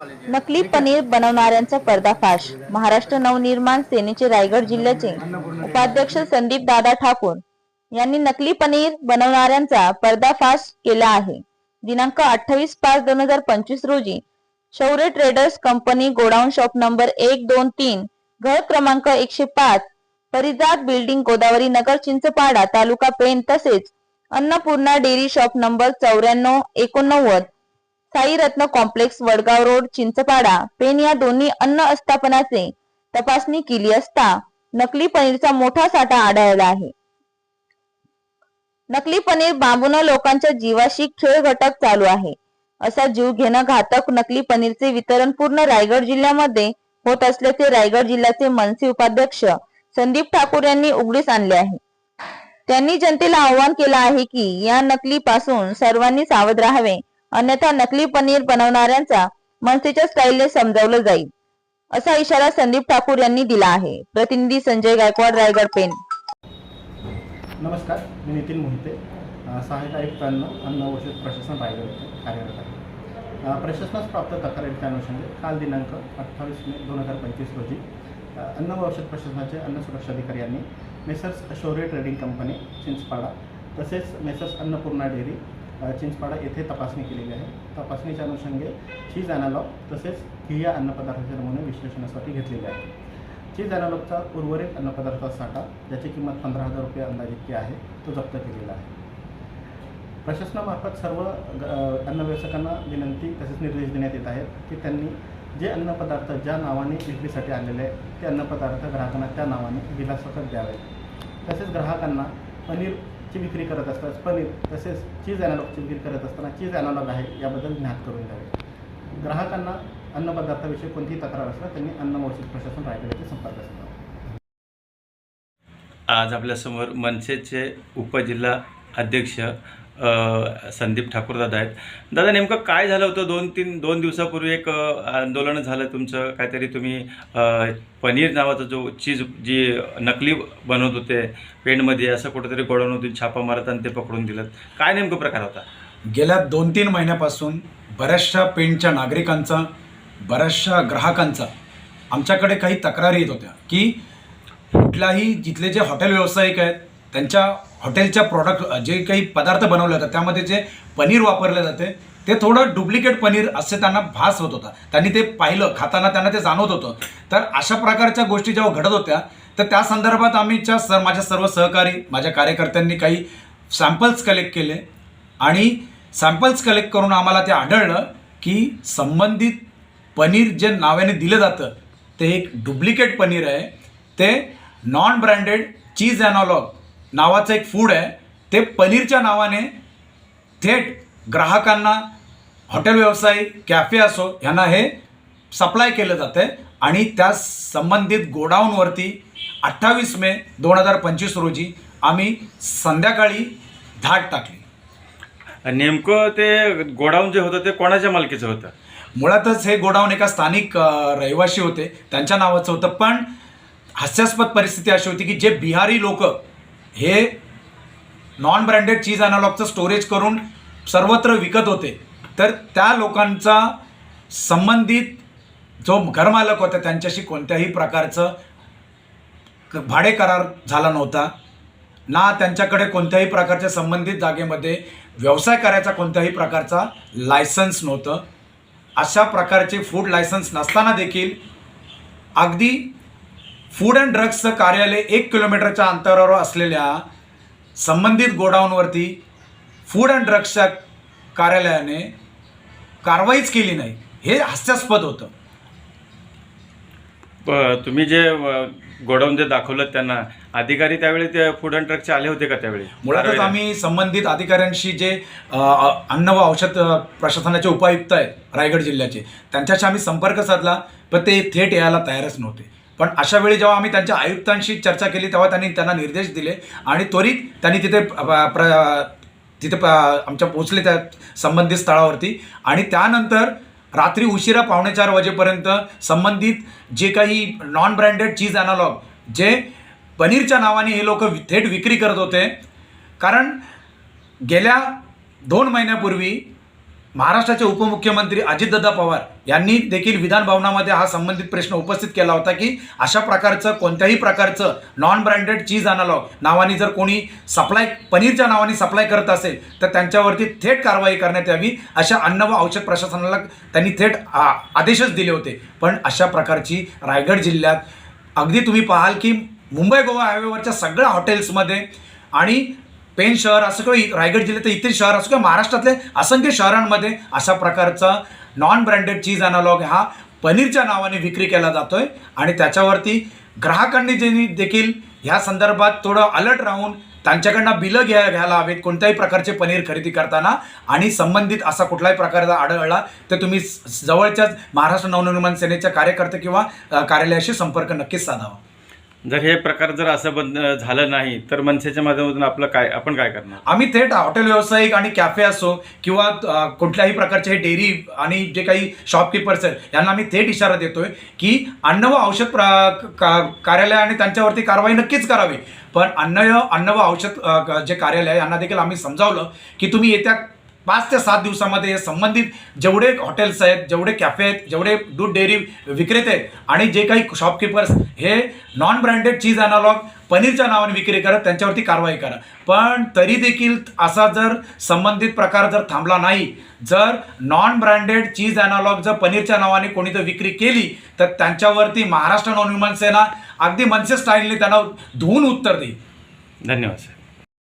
नकली पनीर बनवणाऱ्यांचा पर्दाफाश. महाराष्ट्र नवनिर्माण सेनेचे रायगड जिल्ह्याचे उपाध्यक्ष संदीप दादा ठाकूर यांनी नकली पनीर बनवणाऱ्यांचा पर्दाफाश केला आहे. दिनांक अठ्ठावीस पाच दोन हजार पंचवीस रोजी Shaurya traders company godown shop number एक दोन तीन घर क्रमांक एकशे पाच परिजात बिल्डिंग गोदावरी नगर चिंचपाडा तालुका पेन तसेच अन्नपूर्णा डेअरी शॉप नंबर चौऱ्याण्णव एकोणनव्वद साईरत्न कॉम्प्लेक्स वडगाव रोड चिंचपाडा पेन या दोन्ही अन्न आस्थापनाचे तपासणी केली असता नकली पनीरचा मोठा साठा आढळला आहे. नकली पनीर बांबून लोकांच्या जीवाशी खेळ घटक चालू आहे. असा जीव घेणं घातक नकली पनीरचे वितरण पूर्ण रायगड जिल्ह्यामध्ये होत असल्याचे रायगड जिल्ह्याचे मनसे उपाध्यक्ष संदीप ठाकूर यांनी उघडीस आणले आहे. त्यांनी जनतेला आवाहन केलं आहे की या नकली पासून सर्वांनी सावध राहावे. अन्यथा नकली पनीर बनवणाऱ्यांचा मनसेच्या स्टाईलने समजावलं जाईल. असा इशारा संदीप ठाकूर यांनी दिला आहे. प्रतिनिधी संजय गायकवाड रायगड पेन नमस्कार मी नितीन मोहिते. अ, सहाय्यक आयुक्त अन्न औषध प्रशासन रायगड कार्यरत आहे. प्रशासनास प्राप्त तक्रारीच्या अनुषंगाने काल दिनांक अठ्ठावीस मे दोन हजार पंचवीस रोजी अन्न व औषध प्रशासनाचे अन्न सुरक्षा अधिकारी यांनी मेसर्स शौर्य ट्रेडिंग कंपनी चिंचपाडा तसेच मेसर्स अन्नपूर्णा डेअरी चिंचपाडा येथे तपासणी केलेली आहे. तपासणीच्या अनुषंगे चीज अॅनालॉग तसेच हिया अन्नपदार्थाचे नमुने विश्लेषणासाठी घेतलेले आहे चीज अॅनालॉगचा उर्वरित अन्नपदार्थाचा साठा ज्याची किंमत पंधरा हजार रुपये अंदाजितकी आहे तो जप्त केलेला आहे. प्रशासनामार्फत सर्व अ, अन्न विनंती तसेच निर्देश देण्यात येत आहेत की त्यांनी जे अन्नपदार्थ ज्या नावाने विक्रीसाठी आलेले आहेत ते अन्नपदार्थ ग्राहकांना त्या नावाने बिलासकट द्यावे तसेच ग्राहकांना पनीर ची विक्री करत असताना पनीर तसेच चीज अॅनालॉगची विक्री करत असताना चीज अॅनालॉग आहे याबद्दल ज्ञात करून द्यावे ग्राहकांना अन्नपदार्थाविषयी कोणतीही तक्रार असल्यास त्यांनी अन्न औषध प्रशासन रायगडचे संपर्क साधावा. आज आपल्यासमोर मनसेचे उपजिल्हा अध्यक्ष संदीप ठाकूर दादा आहेत. दादा नेमकं काय झालं होतं? दोन तीन दोन दिवसापूर्वी एक आंदोलन झालं तुमचं. काहीतरी तुम्ही पनीर नावाचा जो चीज जी नकली बनवत होते पेंटमध्ये असं कुठंतरी गोडवून छापा मारत आणि ते पकडून दिलं. काय नेमकं प्रकार होता? गेल्या दोन तीन महिन्यापासून बऱ्याचशा पेंटच्या नागरिकांचा बऱ्याचशा ग्राहकांचा आमच्याकडे काही तक्रारी येत होत्या की कुठल्याही जिथले जे हॉटेल व्यावसायिक आहेत त्यांच्या हॉटेलच्या प्रॉडक्ट जे काही पदार्थ बनवले जातात त्यामध्ये जे पनीर वापरले जाते ते थोडं डुप्लिकेट पनीर असे त्यांना भास होत होता. त्यांनी ते पाहिलं खाताना त्यांना ते जाणवत होतं. तर अशा प्रकारच्या गोष्टी जेव्हा घडत होत्या तर त्या संदर्भात आम्हीच्या सर माझ्या सर्व सहकारी माझ्या कार्यकर्त्यांनी काही सॅम्पल्स कलेक्ट केले आणि सॅम्पल्स कलेक्ट करून आम्हाला ते आढळलं की संबंधित पनीर जे नावाने दिलं जातं ते एक डुप्लिकेट पनीर आहे. ते नॉन ब्रँडेड चीज ॲनॉलॉग नावाचं एक फूड आहे. ते पनीरच्या नावाने थेट ग्राहकांना हॉटेल व्यवसाय कॅफे असो ह्यांना हे सप्लाय केलं जातं आहे आणि त्या संबंधित गोडाऊनवरती अठ्ठावीस मे दोन हजार पंचवीस रोजी आम्ही संध्याकाळी धाड टाकली. नेमकं ते गोडाऊन जे होतं ते कोणाच्या मालकीचं होतं? मुळातच हे गोडाऊन एका स्थानिक अ, रहिवासी होते. त्यांच्या नावाचं होतं. पण हास्यास्पद परिस्थिती अशी होती की जे बिहारी लोक हे नॉन ब्रँडेड चीज अॅनालॉगचं स्टोरेज करून सर्वत्र विकत होते. तर त्या लोकांचा संबंधित जो घरमालक होता त्यांच्याशी कोणत्याही प्रकारचं क- भाडे करार झाला नव्हता. ना त्यांच्याकडे कोणत्याही प्रकारच्या संबंधित जागेमध्ये व्यवसाय करायचा कोणत्याही प्रकारचा लायसन्स नव्हतं. अशा प्रकारचे फूड लायसन्स नसताना देखील अगदी फूड अँड ड्रग्सचं कार्यालय एक किलोमीटरच्या अंतरावर असलेल्या संबंधित गोडाऊनवरती फूड अँड ड्रग्सच्या कार्यालयाने कारवाईच केली नाही. हे हास्यास्पद होतं. प- तुम्ही जे गोडाऊन जे दाखवलं त्यांना अधिकारी त्यावेळी ते फूड अँड ट्रकचे आले होते का त्यावेळी? मुळातच आम्ही संबंधित अधिकाऱ्यांशी जे अ, अ, अन्न व औषध अ, प्रशासनाचे उपायुक्त आहेत रायगड जिल्ह्याचे त्यांच्याशी आम्ही संपर्क साधला पण ते थेट यायला तयारच नव्हते. पण अशा वेळी जेव्हा आम्ही त्यांच्या आयुक्तांशी चर्चा केली तेव्हा त्यांनी त्यांना निर्देश दिले आणि त्वरित त्यांनी तिथे प्र तिथे प- आमच्या पोचले त्या संबंधित स्थळावरती. आणि त्यानंतर रात्री उशिरा पावणे चार वाजेपर्यंत संबंधित जे काही नॉन ब्रँडेड चीज ॲनालॉग जे पनीरच्या नावाने हे लोक थेट विक्री करत होते. कारण गेल्या दोन महिन्यापूर्वी महाराष्ट्राचे उपमुख्यमंत्री अजितदादा पवार यांनी देखील विधानभवनामध्ये हा संबंधित प्रश्न उपस्थित केला होता की अशा प्रकारचं कोणत्याही प्रकारचं नॉन ब्रँडेड चीज अनालॉग नावाने जर कोणी सप्लाय पनीरच्या नावाने सप्लाय करत असेल तर त्यांच्यावरती थेट कारवाई करण्यात यावी अशा अन्न व औषध प्रशासनाला त्यांनी थेट आ- आदेशच दिले होते. पण अशा प्रकारची रायगड जिल्ह्यात अगदी तुम्ही पाहाल की मुंबई गोवा हायवेवरच्या सगळ्या हॉटेल्समध्ये आणि पेन शहर असं किंवा रायगड जिल्ह्यात इतर शहर असो किंवा महाराष्ट्रातले असंख्य शहरांमध्ये अशा प्रकारचा नॉन ब्रँडेड चीज अनालॉग हा पनीरच्या नावाने विक्री केला जातो आहे आणि त्याच्यावरती ग्राहकांनी जे देखील ह्या संदर्भात थोडं अलर्ट राहून त्यांच्याकडनं बिलं घ्या घ्यायला हवेत कोणत्याही प्रकारचे पनीर खरेदी करताना. आणि संबंधित असा कुठलाही प्रकारचा आढळला तर तुम्ही जवळच्याच महाराष्ट्र नवनिर्माण सेनेच्या कार्यकर्ते किंवा कार्यालयाशी संपर्क नक्कीच साधावा. जर हे प्रकार जर असं बंद झालं नाही तर मनसेच्या माध्यमातून आपलं काय आपण काय करणार? आम्ही थेट हॉटेल व्यावसायिक आणि कॅफे असो किंवा अ, कुठल्याही प्रकारचे हे डेअरी आणि जे काही शॉपकीपर्स आहेत यांना आम्ही थेट इशारा देतोय की अन्न व औषध प्रा- का- कार्यालय आणि त्यांच्यावरती कारवाई नक्कीच करावी. पण अन्न अन्न व औषध अ, क- जे कार्यालय आहे, यांना देखील आम्ही समजावलं की तुम्ही येत्या पाच ते सात दिवसामध्ये संबंधित जेवढे हॉटेल्स आहेत जेवढे कॅफे आहेत जेवढे दूध डेअरी विक्रेते आहेत आणि जे काही शॉपकीपर्स हे नॉन ब्रँडेड चीज अनालॉग पनीरच्या नावाने विक्री करत त्यांच्यावरती कारवाई करा. पण तरी देखील असा जर संबंधित प्रकार जर थांबला नाही जर नॉन ब्रँडेड चीज अनालॉग जर पनीरच्या नावाने कोणी जर विक्री केली तर त्यांच्यावरती महाराष्ट्र नवनिर्माण सेना अगदी मनसे स्टाईलने त्यांना धुवून उत्तर देईल. धन्यवाद सर